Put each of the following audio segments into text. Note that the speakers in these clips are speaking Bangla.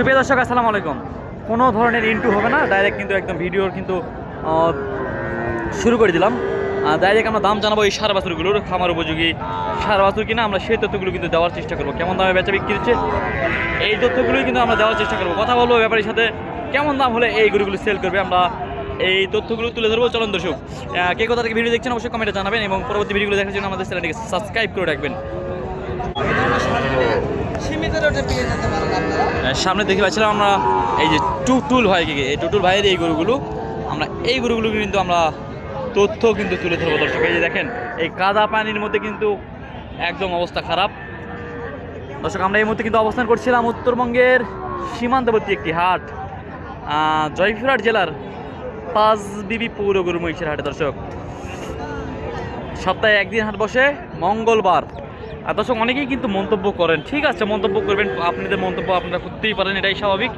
সুপ্রিয় দর্শক, আসসালামু আলাইকুম। কোনো ধরনের ইন্টু হবে না ডাইরেক্ট কিন্তু একদম ভিডিওর কিন্তু শুরু করে দিলাম। ডাইরেক্ট আমরা দাম জানাব এই সার বাছুরগুলোর, খামার উপযোগী সার বাছুর কিনা, আমরা সেই তথ্যগুলো কিন্তু দেওয়ার চেষ্টা করব। কেমন দামে বেচা বিক্রি হচ্ছে, এই তথ্যগুলোই কিন্তু আমরা দেওয়ার চেষ্টা করব। কথা বলব ব্যাপারীর সাথে, কেমন দাম হলে এই গরুগুলো সেল করবে, আমরা এই তথ্যগুলো তুলে ধরবো। চলন দর্শক কে কোথা থেকে ভিডিও দেখছেন অবশ্যই কমেন্টে জানাবেন এবং পরবর্তী ভিডিওগুলো দেখার জন্য আমাদের চ্যানেলটিকে সাবস্ক্রাইব করে রাখবেন। আহ, সামনে দেখতে পাচ্ছিলাম আমরা এই যে টুটুল ভাই কি এই টুটুল ভাইয়ের এই গরুগুলো আমরা এই গরুগুলো কিন্তু আমরা তথ্য কিন্তু তুলে ধরবো দর্শক। এই যে দেখেন এই কাদা পানির মধ্যে কিন্তু একদম অবস্থা খারাপ। দর্শক আমরা এই মুহূর্তে কিন্তু অবস্থান করছিলাম উত্তরবঙ্গের সীমান্তবর্তী একটি হাট জয়পুরহাট জেলার পাঁচ বিবি পৌর গরু মহিষের হাটে। দর্শক সপ্তাহে একদিন হাট বসে মঙ্গলবার আর দর্শক, অনেকেই কিন্তু মন্তব্য করেন, ঠিক আছে, মন্তব্য করবেন, আপনাদের মন্তব্য আপনারা করতেই পারেন, এটাই স্বাভাবিক।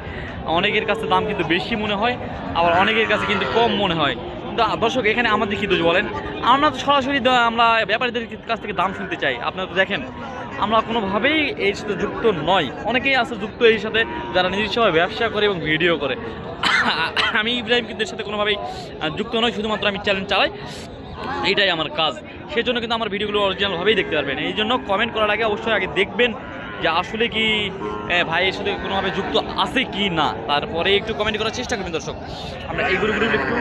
অনেকের কাছে দাম কিন্তু বেশি মনে হয়, আবার অনেকের কাছে কিন্তু কম মনে হয়। কিন্তু দর্শক, এখানে আমাদের কি দোষ বলেন? আমরা তো সরাসরি আমরা ব্যাপারীদের কাছ থেকে দাম শুনতে চাই। আপনারা তো দেখেন, আমরা কোনোভাবেই এর সাথে যুক্ত নয় অনেকেই আছে যুক্ত এর সাথে, যারা নিজস্বভাবে ব্যবসা করে এবং ভিডিও করে। আমি ইব্রাহিম কিন্তু এর সাথে কোনোভাবেই যুক্ত নয় শুধুমাত্র আমি চ্যালেঞ্জ চালাই। এইটাই আমার কাজ। সেই জন্য কিন্তু আমার ভিডিওগুলো অরিজিনালভাবেই দেখতে পারবেন। এই জন্য কমেন্ট করার আগে অবশ্যই আগে দেখবেন যে আসলে কি ভাই এর সাথে কোনোভাবে যুক্ত আছে কি না। তারপরে একটু কমেন্ট করার চেষ্টা করবেন দর্শক। আমরা এই গ্রুপগুলো একটু,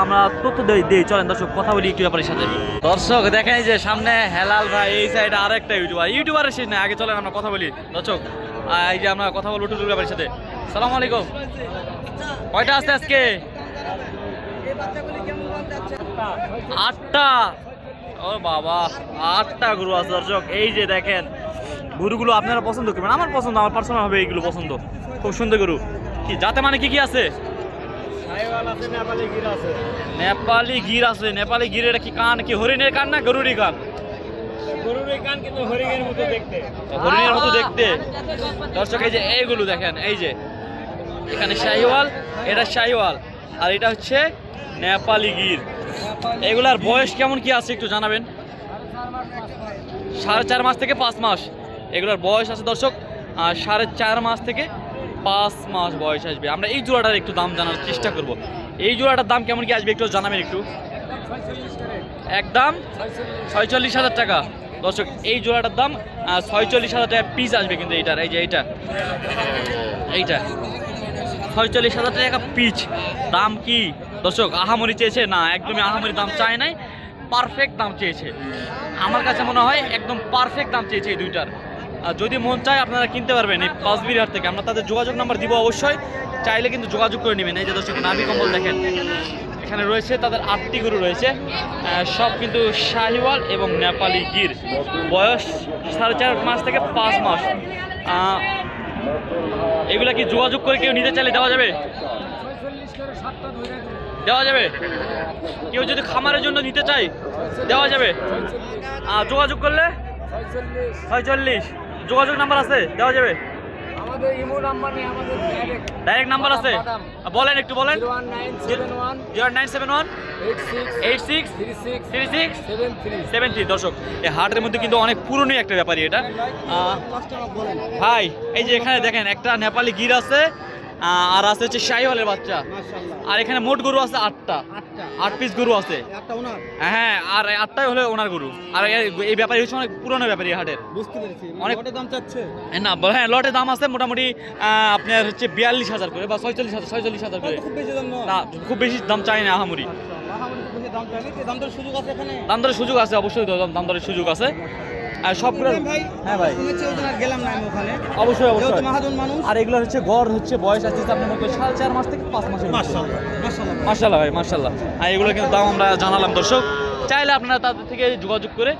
আমরা তথ্য দেই চলেন দর্শক, কথা বলি একটু ব্যাপারের সাথে। দর্শক, দেখেন যে সামনে হেলাল ভাই, এই সাইডে আর একটা ইউটিউবার ইউটিউবারের শেষ না, আগে চলেন আমরা কথা বলি। দর্শক এই যে আমরা কথা বলব টুটুল ব্যাপারের সাথে। সালাম আলাইকুম। কয়টা আসছে আজকে? আটটা। ও বাবা আটটা গরু আছে দর্শক। এই যে দেখেন গরুগুলো আপনারা পছন্দ করবেন? আমার পছন্দ আমার পার্সোনাল হবে এইগুলো পছন্দ। খুব সুন্দর গরু। কি যাতে মানে কি কি আছে? নেপালি গির আছে। নেপালি গির এটা কি কান? কি হরিণের কান না গরুরই কান? হরিণের মতো দেখতে। দর্শক এই যে এইগুলো দেখেন এই যে। এখানে শাহিওয়াল এটা শাহিওয়াল আর এটা হচ্ছে নেপালি গির। এগুলার বয়স কেমন কি আছে একটু জানাবেন? সাড়ে চার মাস থেকে পাঁচ মাস। এগুলোর বয়স আছে দর্শক আর সাড়ে চার মাস থেকে পাঁচ মাস বয়স আসবে। আমরা এই জোড়াটার একটু দাম জানার চেষ্টা করব। এই জোড়াটার দাম কেমন কি আসবে একটু জানাবেন একটু? একদম ছয়চল্লিশ হাজার টাকা। দর্শক, এই জোড়াটার দাম ছয়চল্লিশ হাজার টাকা পিস আসবে কিন্তু এইটার। এই যে এইটা এইটা। ছয়চল্লিশ হাজার টাকা পিচ দাম কি? দর্শক, আহামরি চেয়েছে? না, একদমই আহামরি দাম চায় নাই পারফেক্ট দাম চেয়েছে। আমার কাছে মনে হয় একদম পারফেক্ট দাম চেয়েছে এই দুইটার। আর যদি মন চায়, আপনারা কিনতে পারবেন এই পাঁচবিরহাট থেকে। আমরা তাদের যোগাযোগ নাম্বার দিব অবশ্যই। চাইলে কিন্তু যোগাযোগ করে নেবেন। এই যে দর্শক, নাভি কম্বল দেখেন। এখানে রয়েছে তাদের আটটি গরু রয়েছে। সব কিন্তু শাহিওয়াল এবং নেপালি গির। বয়স সাড়ে চার মাস থেকে পাঁচ মাস। এগুলা কি যোগাযোগ করে কেউ নিতে চাইলে দেওয়া যাবে? দেওয়া যাবে? কেউ যদি খামারের জন্য নিতে চাই দেওয়া যাবে। আর যোগাযোগ করলে? ছয়চল্লিশ। যোগাযোগ নাম্বার আছে? দেওয়া যাবে? ডাইরেক্ট নাম্বার আছে? বলেন একটু বলেন। Zero nine seven one eight six three six seven three দর্শক এই হাটের মধ্যে কিন্তু অনেক পুরনো একটা ব্যাপারই এটা। ভাই এই যে এখানে দেখেন একটা নেপালি গির আছে আর আছে হচ্ছে শাহিওয়ালের বাচ্চা। আর এখানে মোট গরু আছে আটটা। আট পিস গরু আছে। হ্যাঁ আর আটটাই হলো ওনার গরু। আর এই- ব্যাপারী হচ্ছে অনেক পুরনো ব্যাপারী হাটের। অনেক- দাম চাচ্ছে? না হ্যাঁ লটের দাম আছে মোটামুটি আপনার হচ্ছে বিয়াল্লিশ হাজার করে বা ছয়চল্লিশ হাজার ছয়চল্লিশ হাজার করে। খুব বেশি দাম নয় না খুব বেশি দাম চাই না আহামরি। দাম দরের সুযোগ আছে অবশ্যই দাম দরের সুযোগ আছে। আর সবগুলো হ্যাঁ ভাই গেলাম না ওখানে অবশ্যই অবশ্যই মাহাজন মানুষ আর এগুলো হচ্ছে গড় হচ্ছে বয়স আছে আপনার মতো সাড়ে চার মাস থেকে পাঁচ মাসের মার্শাল্লাহ ভাই মার্শাল্লাহ আর এগুলো কিন্তু দাম আমরা জানালাম দর্শক চাইলে আপনারা তাদের থেকে যোগাযোগ করে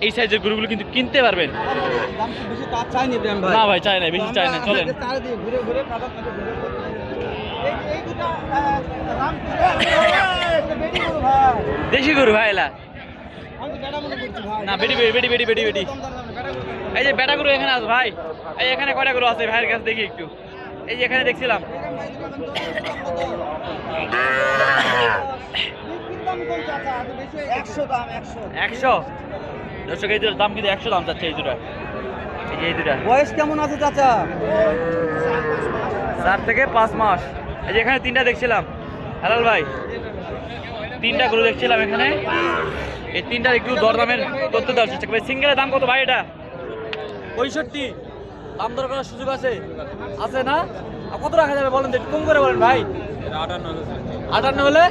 এই সাইজের গরুগুলো কিন্তু কিনতে পারবেন নি ভাই চাই না বেশি চাই না চলেন দেশি গরু ভাই এলা না বেটি বেটি বেটি বেটি বেটি এই যে বেটা গরু এখানে আছে ভাই। এই এখানে কয়টা গরু আছে? ভাইয়ের কাছে দেখি একটু। এই যে এখানে দেখছিলাম। একশো? দর্শক এই দাম কিন্তু একশো দাম চাচ্ছে এই দুটা। এই যে এই দুটা। বয়স কেমন আছে চাচা? চার থেকে পাঁচ মাস। এই যে এখানে তিনটা দেখছিলাম। হেলাল ভাই তিনটা গরু দেখছিলাম এখানে। এই তিনটার একটু দরদামের তথ্য দেওয়ার চেষ্টা করবে। সিঙ্গেলের দাম কত ভাই এটা? পঁয়ষট্টি। দাম দর করার সুযোগ আছে? আছে না? কত রাখা যাবে বলেন একটু কম করে বলেন ভাই। আটান্ন হলে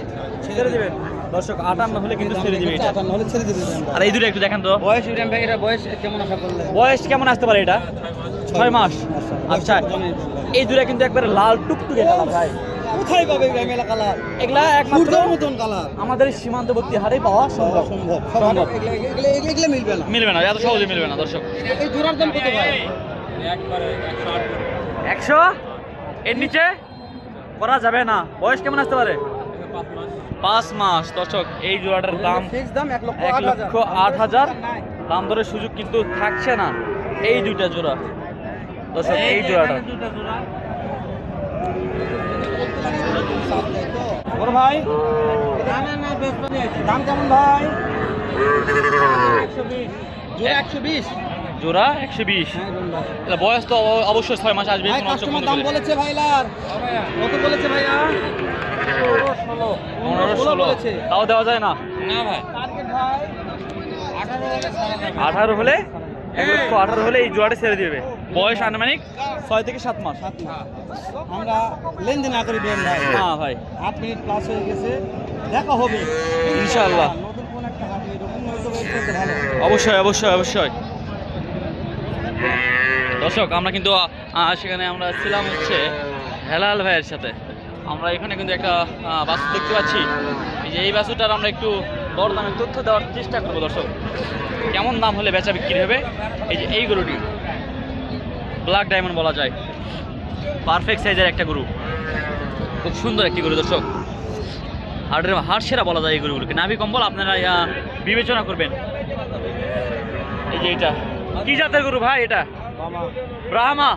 ছেড়ে দিবেন। দর্শক আটান্ন হলে কিন্তু ছেড়ে দিবে এটা। আটান্ন হলে ছেড়ে দিবে আর এই দুটো একটু দেখেন তো। বয়স ইব্রাহিম ভাই এটা বয়স কেমন আশা করলেন? বয়স কেমন আসতে পারে এটা? ছয় মাস। আচ্ছা এই দুটা কিন্তু একবারে লাল টুকটুকে ভাই। কোথায় পাবে ইব্রাহিম কালার? এগুলা একমাত্র মতন কালার। আমাদের সীমান্তবর্তী হারে পাওয়া সম্ভব। সম্ভব সম্ভব। এগুলো মিলবে না। মিলবে না এত সহজে মিলবে না দর্শক। এই জোড়ার দাম কত ভাই? একশো? এর নিচে? করা যাবে না। বয়স কেমন আসতে পারে? পাঁচ মাস। দর্শক এই জোড়াটার দাম এক লক্ষ এক আট হাজার। লক্ষ আট হাজার। দাম দরের সুযোগ কিন্তু থাকছে না। এই দুইটা জোড়া। দর্শক এই জোড়াটা। বড় ভাই। না না না বেশ দাম কেমন ভাই? জোড়া একশো বিশ? জোড়া একশো বিশ। হ্যাঁ বয়স তো অব- অবশ্যই ছয় মাস আসবে দাম বলেছে ভাইলার কত বলেছে ভাইয়া? পনেরো ষোলো। বলেছে। তাও দেওয়া যায় না? না ভাই। ভাই? আঠারো হলে ছাড়া আঠারো হলে? এক লক্ষ আঠারো হলে এই জোড়াটা ছেড়ে দিবে। বয়স আনুমানিক? ছয় থেকে সাত মাস। সাত মাস। আমরা লেনদেন না করি বেন ভাই। না ভাই। আট মিনিট প্লাস হয়ে গেছে। দেখা হবে। ইনশাআল্লাহ। নতুন কোন একটা হাট এরকম ভালো। অবশ্যই অবশ্যই অবশ্যই। দর্শক আমরা কিন্তু সেখানে আমরা ছিলাম হচ্ছে হেলাল ভাইয়ের সাথে। আমরা এখানে কিন্তু একটা বাছুর দেখতে পাচ্ছি। এই যে এই বাসুটার আমরা একটু দরদামের তথ্য দেওয়ার চেষ্টা করব দর্শক। কেমন দাম হলে বেচা বিক্রি হবে? এই যে এই গরুটি ব্ল্যাক ডায়মন্ড বলা যায়। পারফেক্ট সাইজের একটা গরু। খুব সুন্দর একটি গরু দর্শক। হাটের হাট সেরা বলা যায় এই গরুগুলোকে। নাভি কম্বল আপনারা বিবেচনা করবেন। এই যে এটা। কি জাতের গরু ভাই এটা? ব্রাহ্মা।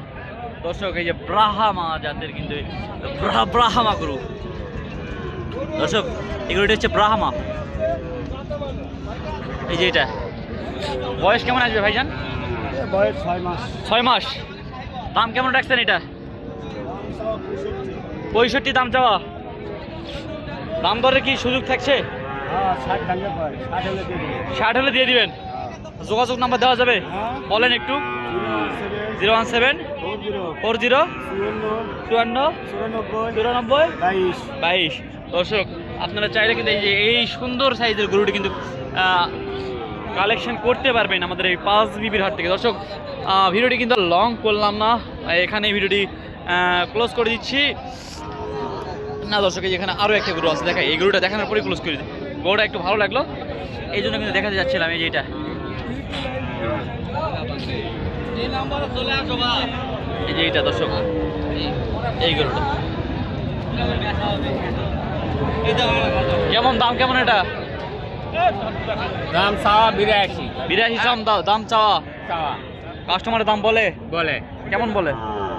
দর্শক এই যে ব্রাহ্মা জাতের কিন্তু ব্রাহ্মা গরু। দর্শক এই গরুটা হচ্ছে ব্রাহ্মা। এই যে এটা। বয়স কেমন আসবে ভাইজান? বয়স ছয় মাস। ছয় মাস। দাম কেমন রাখছেন এটা? পঁয়ষট্টি দাম চাওয়া। দাম দরে কি সুযোগ থাকছে? হ্যাঁ ষাট হলে দিয়ে দিবেন। যোগাযোগ নাম্বার দেওয়া যাবে? হ্যাঁ। বলেন একটু। Zero one seven four zero চুয়ান্ন চুরানব্বই বাইশ। দর্শক আপনারা চাইলে কিন্তু এই যে এই সুন্দর সাইজের গরুটি কিন্তু কালেকশন করতে পারবেন আমাদের এই পাঁচ বিবির হাট থেকে। দর্শক ভিডিওটি কিন্তু লং করলাম না। এখানে ভিডিওটি ক্লোজ করে দিচ্ছি। না দর্শক এখানে আরও একটা গরু আছে দেখা এই গরুটা দেখানোর পরে ক্লোজ করে দিই। গরুটা একটু ভালো লাগল। এই জন্য কিন্তু দেখাতে যাচ্ছিলাম, এই যে এটা। এই যে এইটা দর্শক, এই গরুটা। কেমন দাম, কেমন এটা? দাম চাওয়া বিরাশি। বিরাশি দাম দাও দাম চাওয়া। চাওয়া। কাস্টমারের দাম বলে? বলে। কেমন বলে?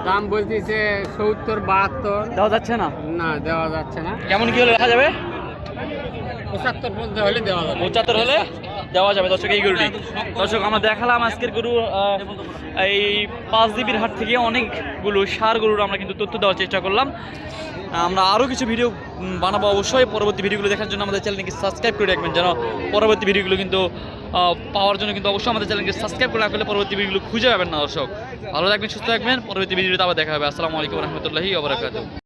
দাম বলতেছে সত্তর বাহাত্তর। দেওয়া যাচ্ছে না? না দেওয়া যাচ্ছে না। কেমন কি হলে দেখা যাবে? পঁচাত্তর পর্যন্ত হলে দেওয়া যাবে। পঁচাত্তর হলে? দেওয়া যাবে দর্শক, এই গরুটি। দর্শক, আমরা দেখালাম আজকের গরু এই পাঁচ জিবির হাট থেকে অনেকগুলো সার গরুর আমরা কিন্তু তথ্য দেওয়ার চেষ্টা করলাম। আমরা আরও কিছু ভিডিও বানাবো অবশ্যই। পরবর্তী ভিডিওগুলো দেখার জন্য আমাদের চ্যানেলকে সাবস্ক্রাইব করে রাখবেন যেন পরবর্তী ভিডিওগুলো কিন্তু পাওয়ার জন্য কিন্তু অবশ্যই আমাদের চ্যানেলকে সাবস্ক্রাইব করে রাখলে পরবর্তী ভিডিওগুলো খুঁজে পাবেন না দর্শক। ভালো থাকবেন, সুস্থ থাকবেন। পরবর্তী ভিডিওতে আবার দেখা হবে। আসসালামু আলাইকুম রহমতুল্লাহি